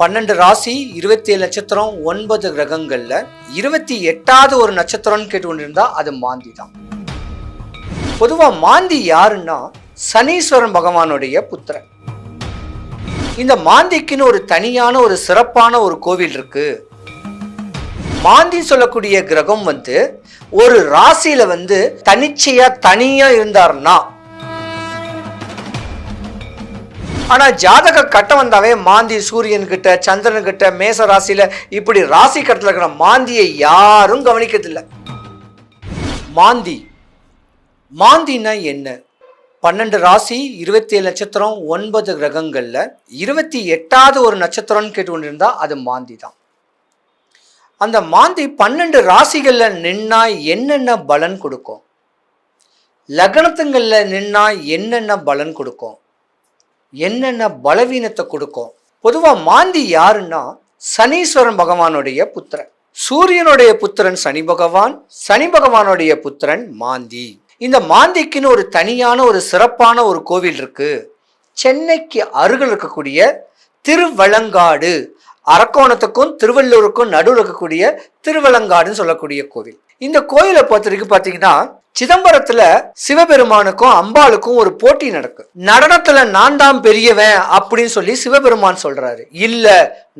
பன்னெண்டு ராசி இருபத்தி ஏழு நட்சத்திரம் ஒன்பது கிரகங்கள்ல இருபத்தி எட்டாவது ஒரு நட்சத்திரம்னு கேட்டு கொண்டிருந்தா அது மாந்தி தான். பொதுவா மாந்தி யாருன்னா சனீஸ்வரன் பகவானுடைய புத்திரன். இந்த மாந்திக்குன்னு ஒரு தனியான ஒரு சிறப்பான ஒரு கோவில் இருக்கு. மாந்தி சொல்லக்கூடிய கிரகம் வந்து ஒரு ராசியில வந்து தனிச்சையா தனியா இருந்தாருன்னா ஆனால் ஜாதக கட்டம் வந்தாவே மாந்தி சூரியன் கிட்ட சந்திரன் கிட்ட மேச ராசியில் இப்படி ராசி கட்டத்தில் இருக்கிற மாந்தியை யாரும் கவனிக்கிறதில்ல. மாந்தி. மாந்தினா என்ன? பன்னெண்டு ராசி இருபத்தி ஏழு நட்சத்திரம் ஒன்பது கிரகங்களில் இருபத்தி எட்டாவது ஒரு நட்சத்திரம்னு கேட்டு கொண்டிருந்தா அது மாந்தி தான். அந்த மாந்தி பன்னெண்டு ராசிகளில் நின்னா என்னென்ன பலன் கொடுக்கும்? லக்னத்துங்களில் நின்னா என்னென்ன பலன் கொடுக்கும்? என்னென்ன பலவீனத்தை கொடுக்கும்? பொதுவாக மாந்தி யாருன்னா சனீஸ்வரன் பகவானுடைய புத்திரன். சூரியனுடைய புத்திரன் சனி பகவான் சனி பகவானுடைய புத்திரன் மாந்தி. இந்த மாந்திக்குன்னு ஒரு தனியான ஒரு சிறப்பான ஒரு கோவில் இருக்கு. சென்னைக்கு அருகில் இருக்கக்கூடிய திருவளங்காடு அரக்கோணத்துக்கும் திருவள்ளூருக்கும் நடுவில் இருக்கக்கூடிய திருவலங்காடுன்னு சொல்லக்கூடிய கோவில். இந்த கோயிலை பொறுத்த வரைக்கும் பார்த்தீங்கன்னா சிதம்பரத்துல சிவபெருமானுக்கும் அம்பாளுக்கும் ஒரு போட்டி நடக்கு. நடனத்துல நான் தான் பெரியவன் அப்படின்னு சொல்லி சிவபெருமான் சொல்றாரு. இல்ல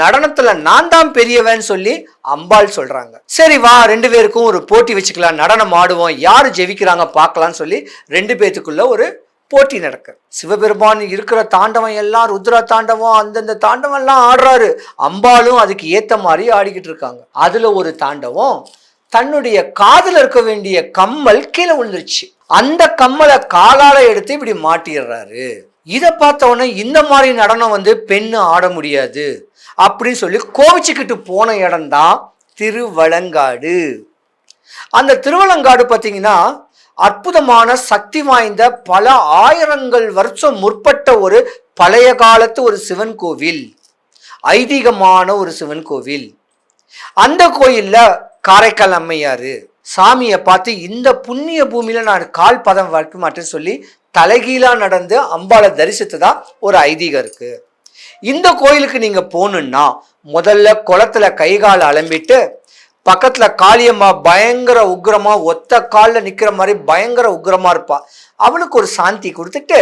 நடனத்துல நான் தான் பெரியவன் சொல்லி அம்பாள் சொல்றாங்க. சரி வா ரெண்டு பேருக்கும் ஒரு போட்டி வச்சுக்கலாம். நடனம் ஆடுவோம். யார் ஜெயிக்கிறாங்க பார்க்கலாம்னு சொல்லி ரெண்டு பேத்துக்குள்ள ஒரு போட்டி நடக்குது சிவபெருமான் இருக்கிற தாண்டவம் எல்லாம் ருத்ர தாண்டவம் அந்தந்த தாண்டவம் எல்லாம் ஆடுறாரு. அம்பாளும் அதுக்கு ஏத்த மாதிரி ஆடிக்கிட்டு இருக்காங்க. அதுல ஒரு தாண்டவம் தன்னுடைய காதில் இருக்க வேண்டிய கம்மல் கீழே விழுந்துருச்சு. அந்த கம்மலை காலால எடுத்து இப்படி மாட்டிடுறாரு. இதை பார்த்தவொடனே இந்த மாதிரி நடனம் வந்து பெண்ணு ஆட முடியாது. அப்படின்னு சொல்லி கோவிச்சுக்கிட்டு போன இடம்தான் திருவலங்காடு. அந்த திருவலங்காடு பார்த்தீங்கன்னா அற்புதமான சக்தி வாய்ந்த பல ஆயிரங்கள் வருஷம் முற்பட்ட ஒரு பழைய காலத்து ஒரு சிவன் கோவில். ஐதீகமான ஒரு சிவன் கோவில். அந்த கோயில்ல காரைக்கால் அம்மையாரு சாமியை பார்த்து இந்த புண்ணிய பூமியில நான் கால் பதம் வைக்க மாட்டேன்னு சொல்லி தலைகீழா நடந்து அம்பாளை தரிசித்ததா ஒரு ஐதீகம் இருக்கு. இந்த கோயிலுக்கு நீங்க போகணுன்னா முதல்ல குளத்துல கை கால் அலம்பிட்டு பக்கத்தில் காளியம்மா பயங்கர உக்ரமாக ஒத்த காலில் நிற்கிற மாதிரி பயங்கர உக்ரமாக இருப்பாள் அவளுக்கு ஒரு சாந்தி கொடுத்துட்டு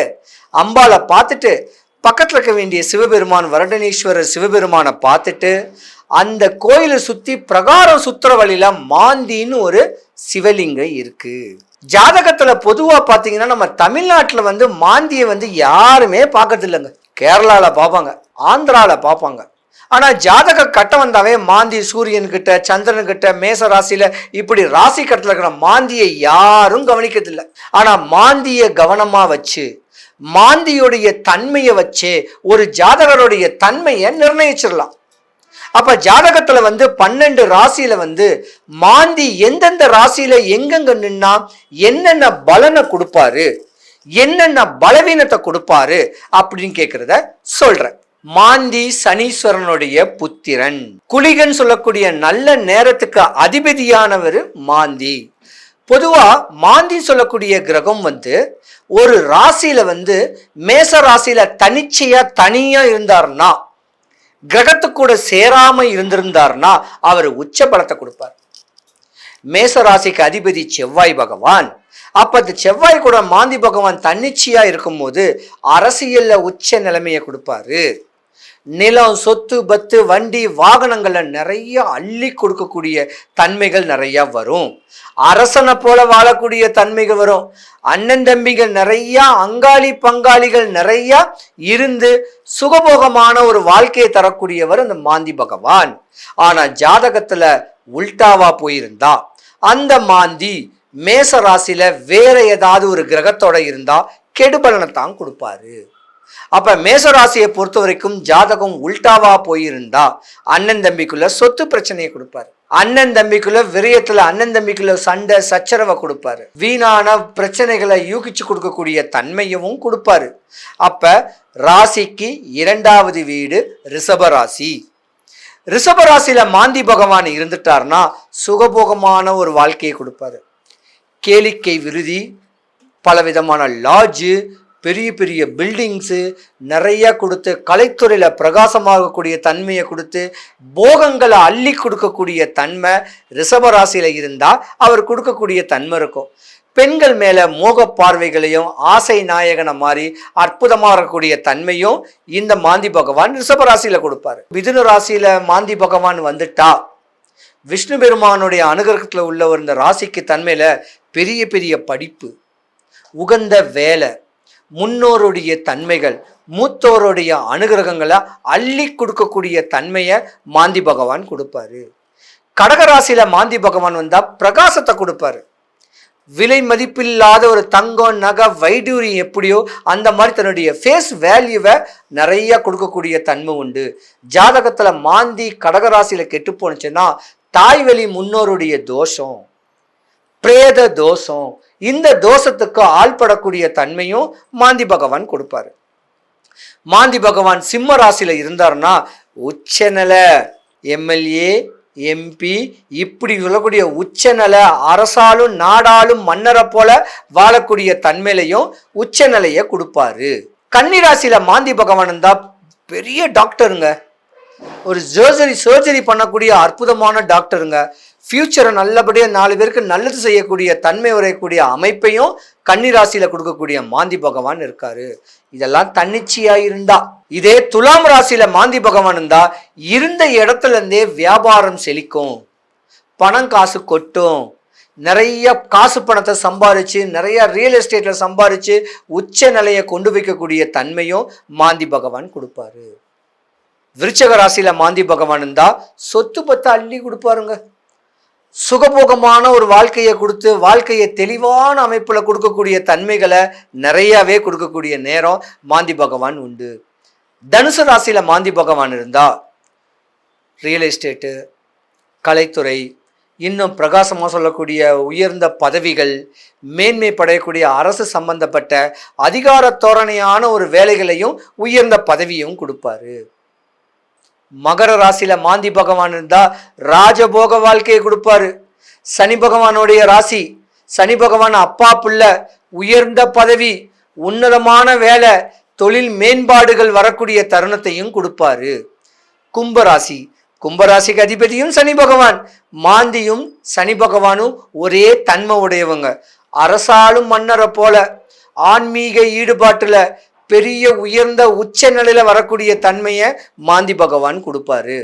அம்பாவை பார்த்துட்டு பக்கத்தில் இருக்க வேண்டிய சிவபெருமான் வருடனீஸ்வரர் சிவபெருமானை பார்த்துட்டு அந்த கோயிலை சுற்றி பிரகாரம் சுத்துற வழியில மாந்தின்னு ஒரு சிவலிங்கம் இருக்குது ஜாதகத்தில் பொதுவாக பார்த்தீங்கன்னா நம்ம தமிழ்நாட்டில் வந்து மாந்தியை வந்து யாருமே பார்க்கறது இல்லைங்க பார்ப்பாங்க ஆந்திராவில் பார்ப்பாங்க. ஆனால் ஜாதக கட்டம் வந்தாவே மாந்தி சூரியன் கிட்ட சந்திரன் கிட்ட மேச ராசியில இப்படி ராசி கட்டத்தில் இருக்கிற மாந்தியை யாரும் கவனிக்கிறதில்ல ஆனால் மாந்தியை கவனமாக கவனமா வச்சு மாந்தியுடைய தன்மையை வச்சு ஒரு ஜாதகருடைய தன்மையை நிர்ணயிச்சிடலாம். அப்ப ஜாதகத்துல வந்து பன்னெண்டு ராசியில வந்து மாந்தி எந்தெந்த ராசியில எங்கெங்க நின்னா என்னென்ன பலனை கொடுப்பாரு என்னென்ன பலவீனத்தை கொடுப்பாரு அப்படின்னு கேக்குறத சொல்றேன். மாந்தி சனீஸ்வரனுடைய புத்திரன். குளிகன் சொல்லக்கூடிய நல்ல நேரத்துக்கு அதிபதியானவர் மாந்தி. பொதுவா மாந்தி சொல்லக்கூடிய கிரகம் வந்து ஒரு ராசியில வந்து மேச ராசியில தனிச்சையா தனியா இருந்தாருன்னா கிரகத்துக்கூட சேராம இருந்திருந்தார்னா அவர் உச்ச பலத்தை கொடுப்பார். மேச ராசிக்கு அதிபதி செவ்வாய் பகவான். அப்ப அந்த செவ்வாய் கூட மாந்தி பகவான் தன்னிச்சையா இருக்கும்போது அரசியல்ல உச்ச நிலைமையை கொடுப்பாரு. நிலம் சொத்து பத்து வண்டி வாகனங்களை நிறைய அள்ளி கொடுக்கக்கூடிய தன்மைகள் நிறைய வரும். அரசனை போல வாழக்கூடிய தன்மைகள் வரும். அண்ணன் தம்பிகள் நிறைய அங்காளி பங்காளிகள் நிறைய இருந்து சுகபோகமான ஒரு வாழ்க்கையை தரக்கூடியவர் அந்த மாந்தி பகவான். ஆனா ஜாதகத்துல உல்டாவா போயிருந்தா அந்த மாந்தி மேச ராசியில வேற ஏதாவது ஒரு கிரகத்தோட இருந்தா கெடுபலனை தான் கொடுப்பாரு. அப்ப மேசராசியை பொறுத்த வரைக்கும் ஜாதகம் உல்டாவா போயிருந்தா அண்ணன் தம்பிக்குள்ள சொத்து பிரச்சனையை கொடுப்பாரு. அண்ணன் தம்பிக்குள்ள விரயத்துல அண்ணன் தம்பிக்குள்ள சண்டை சச்சரவை கொடுப்பாரு. வீணான பிரச்சனைகளை யூகிச்சு கொடுக்கக்கூடிய தன்மையவும் கொடுப்பாரு. அப்ப ராசிக்கு இரண்டாவது வீடு ரிஷபராசி. ரிஷபராசியில மாந்தி பகவான் இருந்துட்டார்னா சுகபோகமான ஒரு வாழ்க்கையை கொடுப்பாரு. கேளிக்கை விருதி பலவிதமான லாட்ஜு பெரிய பெரிய பில்டிங்ஸு நிறைய கொடுத்து கலைத்துறையில் பிரகாசமாகக்கூடிய தன்மையை கொடுத்து போகங்களை அள்ளி கொடுக்கக்கூடிய தன்மை ரிஷபராசியில் இருந்தால் அவர் கொடுக்கக்கூடிய தன்மை இருக்கும். பெண்கள் மேலே மோக பார்வைகளையும் ஆசை நாயகனை மாதிரி அற்புதமாக இருக்கக்கூடிய தன்மையும் இந்த மாந்தி பகவான் ரிஷபராசியில் கொடுப்பாரு. மிதுன ராசியில் மாந்தி பகவான் வந்துட்டா விஷ்ணு பெருமானுடைய அனுகிரகத்தில் உள்ள ஒரு இந்த ராசிக்கு தன்மையில் பெரிய பெரிய படிப்பு உகந்த வேலை முன்னோருடைய தன்மைகள் மூத்தோருடைய அனுகிரகங்களை அள்ளி கொடுக்கக்கூடிய தன்மையை மாந்தி பகவான் கொடுப்பாரு. கடகராசியில மாந்தி பகவான் வந்தா பிரகாசத்தை கொடுப்பாரு. விலை மதிப்பில்லாத ஒரு தங்கம் நகை வைடூரியம் எப்படியோ அந்த மாதிரி தன்னுடைய ஃபேஸ் வேல்யூவை நிறைய கொடுக்கக்கூடிய தன்மை உண்டு. ஜாதகத்தில் மாந்தி கடகராசியில் கெட்டு போனுச்சுன்னா தாய்வழி முன்னோருடைய தோஷம் பிரேத தோஷம் இந்த தோஷத்துக்கு ஆள்படக்கூடிய தன்மையும் மாந்தி பகவான் கொடுப்பாரு. மாந்தி பகவான் சிம்ம ராசியில் இருந்தார்னா உச்சநல எம்எல்ஏ எம்பி இப்படி சொல்லக்கூடிய உச்சநல அரசாலும் நாடாலும் மன்னரை போல வாழக்கூடிய தன்மையிலையும் உச்சநிலையை கொடுப்பாரு. கன்னிராசியில மாந்தி பகவான் பெரிய டாக்டருங்க ஒரு சர்ஜரி சர்ஜரி பண்ணக்கூடிய அற்புதமான டாக்டருங்க ஃப்யூச்சரை நல்லபடியாக நாலு பேருக்கு நல்லது செய்யக்கூடிய தன்மை உரையக்கூடிய அமைப்பையும் கன்னிராசியில் கொடுக்கக்கூடிய மாந்தி பகவான் இருக்காரு. இதெல்லாம் தன்னிச்சையாக இருந்தா இதே துலாம் ராசியில் மாந்தி பகவான் இருந்தா இருந்த இடத்துல இருந்தே வியாபாரம் செழிக்கும். பணம் காசு கொட்டும். நிறைய காசு பணத்தை சம்பாரித்து நிறைய ரியல் எஸ்டேட்டில் சம்பாரித்து உச்ச நிலையை கொண்டு வைக்கக்கூடிய தன்மையும் மாந்தி பகவான் கொடுப்பாரு. விருச்சக ராசியில் மாந்தி பகவான் இருந்தால் சொத்து பத்தை அள்ளி கொடுப்பாருங்க. சுகபோகமான ஒரு வாழ்க்கையை கொடுத்து வாழ்க்கையை தெளிவான அமைப்பில் கொடுக்கக்கூடிய தன்மைகளை நிறையவே கொடுக்கக்கூடிய நேரம் மாந்தி பகவான் உண்டு. தனுசு ராசியில் மாந்தி பகவான் இருந்தா ரியல் எஸ்டேட்டு கலைத்துறை இன்னும் பிரகாசமாக சொல்லக்கூடிய உயர்ந்த பதவிகள் மேன்மை படையக்கூடிய அரசு சம்பந்தப்பட்ட அதிகார தோரணையான ஒரு வேலைகளையும் உயர்ந்த பதவியும் கொடுப்பாரு. மகர ராசியில மாந்தி பகவான் இருந்தா ராஜபோக வாழ்க்கையை கொடுப்பாரு. சனி பகவானுடைய ராசி சனி பகவான் அப்பா புள்ள உயர்ந்த பதவி உன்னதமான வேலை தொழில் மேம்பாடுகள் வரக்கூடிய தருணத்தையும் கொடுப்பாரு. கும்பராசி கும்பராசிக்கு அதிபதியும் சனி பகவான் மாந்தியும் சனி பகவானும் ஒரே தன்மை உடையவங்க. அரசாலும் மன்னரை போல ஆன்மீக ஈடுபாட்டுல பெரிய உயர்ந்த உச்ச நிலையில வரக்கூடிய தன்மையை மாந்தி பகவான் கொடுப்பாரு.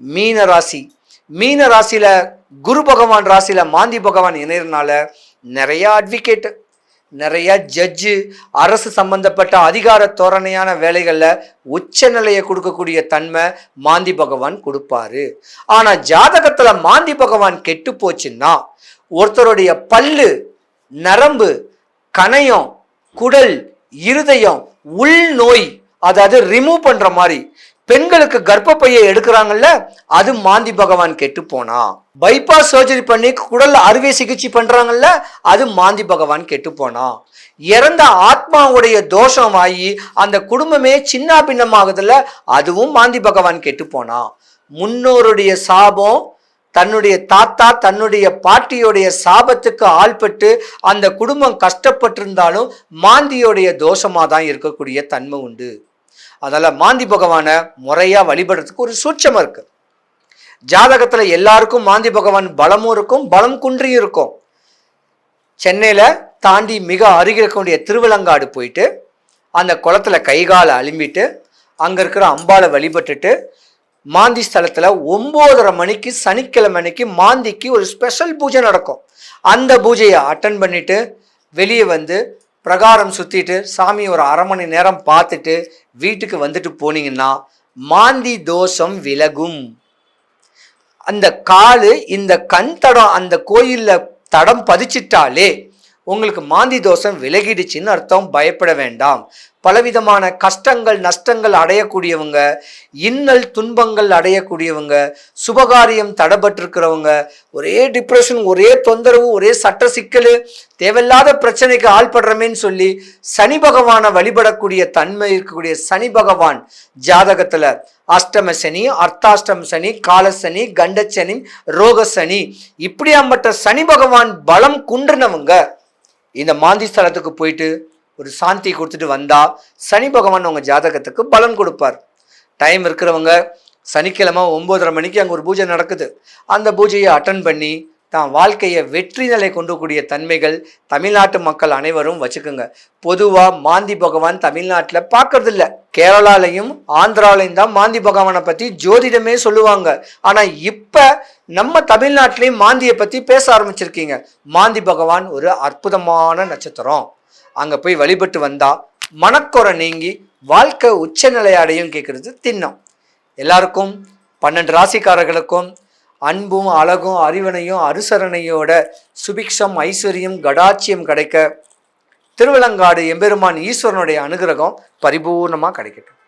மீன ராசி. மீன ராசியில குரு பகவான் ராசியில மாந்தி பகவான் இணையறனால நிறைய அட்வொகேட் நிறைய ஜட்ஜு அரசு சம்பந்தப்பட்ட அதிகார தோரணையான வேலைகளில் உச்ச நிலையை கொடுக்கக்கூடிய தன்மை மாந்தி பகவான் கொடுப்பாரு. ஆனால் ஜாதகத்தில் மாந்தி பகவான் கெட்டு போச்சுன்னா ஒருத்தருடைய பல்லு நரம்பு கணையம் குடல் இருதயம் உள் நோய் அதாவது ரிமூவ் பண்ற மாதிரி. பெண்களுக்கு கர்ப்பப்பையை எடுக்கிறாங்கல்ல அது மாந்தி பகவான் கெட்டு போனா. பைபாஸ் சர்ஜரி பண்ணி குடல்ல அறுவை சிகிச்சை பண்றாங்கல்ல அது மாந்தி பகவான் கெட்டு போனா. இறந்த ஆத்மாவுடைய தோஷம் ஆகி அந்த குடும்பமே சின்ன பின்னமாகுதுல அதுவும் மாந்தி பகவான் கெட்டு போனா. முன்னோருடைய சாபம் தன்னுடைய தாத்தா தன்னுடைய பாட்டியோடைய சாபத்துக்கு ஆள்பட்டு அந்த குடும்பம் கஷ்டப்பட்டிருந்தாலும் மாந்தியோடைய தோஷமாக தான் இருக்கக்கூடிய தன்மை உண்டு. அதனால் மாந்தி பகவானை முறையாக வழிபடுறதுக்கு ஒரு சூட்சமாக இருக்கு. ஜாதகத்தில் எல்லாருக்கும் மாந்தி பகவான் பலமும் இருக்கும் பலம் குன்றியும் இருக்கும். சென்னையில் தாண்டி மிக அருகில் இருக்கக்கூடிய திருவிலங்காடு போயிட்டு அந்த குளத்துல கைகாலை அலும்பிட்டு அங்கே இருக்கிற அம்பாவை வழிபட்டுட்டு மாந்தி ஸ்தலத்தில் ஒம்போதரை மணிக்கு சனிக்கிழமை அன்னைக்கு மாந்திக்கு ஒரு ஸ்பெஷல் பூஜை நடக்கும். அந்த பூஜையை அட்டன் பண்ணிவிட்டு வெளியே வந்து பிரகாரம் சுற்றிட்டு சாமி ஒரு அரை மணி நேரம் பார்த்துட்டு வீட்டுக்கு வந்துட்டு போனீங்கன்னா மாந்தி தோஷம் விலகும். அந்த காலு இந்த கண் தடம் அந்த கோயிலில் தடம் பதிச்சிட்டாலே உங்களுக்கு மாந்தி தோஷம் விலகிடுச்சின்னு அர்த்தம் பயப்பட வேண்டாம். பலவிதமான கஷ்டங்கள் நஷ்டங்கள் அடையக்கூடியவங்க இன்னல் துன்பங்கள் அடையக்கூடியவங்க சுபகாரியம் தடபட்டிருக்கிறவங்க ஒரே டிப்ரெஷன் ஒரே தொந்தரவு ஒரே சட்ட சிக்கல் தேவையில்லாத பிரச்சனைக்கு ஆள்படுறமேன்னு சொல்லி சனி பகவானை வழிபடக்கூடிய தன்மை இருக்கக்கூடிய சனி பகவான் ஜாதகத்தில் அஷ்டம சனி அர்த்தாஷ்டம சனி காலசனி கண்டச்சனி ரோகசனி இப்படியாம்பட்ட சனி பகவான் பலம் குன்றினவங்க இந்த மாந்தி ஸ்தலத்துக்கு போயிட்டு ஒரு சாந்தி கொடுத்துட்டு வந்தால் சனி பகவான் உங்கள் ஜாதகத்துக்கு பலன் கொடுப்பார். டைம் இருக்கிறவங்க சனிக்கிழமை ஒம்போதரை மணிக்கு அங்கே ஒரு பூஜை நடக்குது. அந்த பூஜையை அட்டன் பண்ணி தான் வாழ்க்கையை வெற்றி நிலை கொண்டு கூடிய தன்மைகள் தமிழ்நாட்டு மக்கள் அனைவரும் வச்சுக்கோங்க. பொதுவாக மாந்தி பகவான் தமிழ்நாட்டில் பார்க்கறதில்ல. கேரளாலையும் ஆந்திராலையும் தான் மாந்தி பகவானை பற்றி ஜோதிடமே சொல்லுவாங்க. ஆனால் இப்போ நம்ம தமிழ்நாட்டிலையும் மாந்தியை பற்றி பேச ஆரம்பிச்சிருக்கீங்க. மாந்தி பகவான் ஒரு அற்புதமான நட்சத்திரம். அங்கே போய் வழிபட்டு வந்தால் மனக்குறை நீங்கி வாழ்க்கை உச்சநிலை அடையும் கேட்குறது திண்ணம். எல்லாருக்கும் பன்னெண்டு ராசிக்காரர்களுக்கும் அன்பும் அழகும் அறிவனையும் அருசரணையோட சுபிக்ஷம் ஐஸ்வர்யம் கடாட்சியம் கிடைக்க திருவிளங்காடு எம்பெருமான் ஈஸ்வரனுடைய அனுகிரகம் பரிபூர்ணமாக கிடைக்கட்டும்.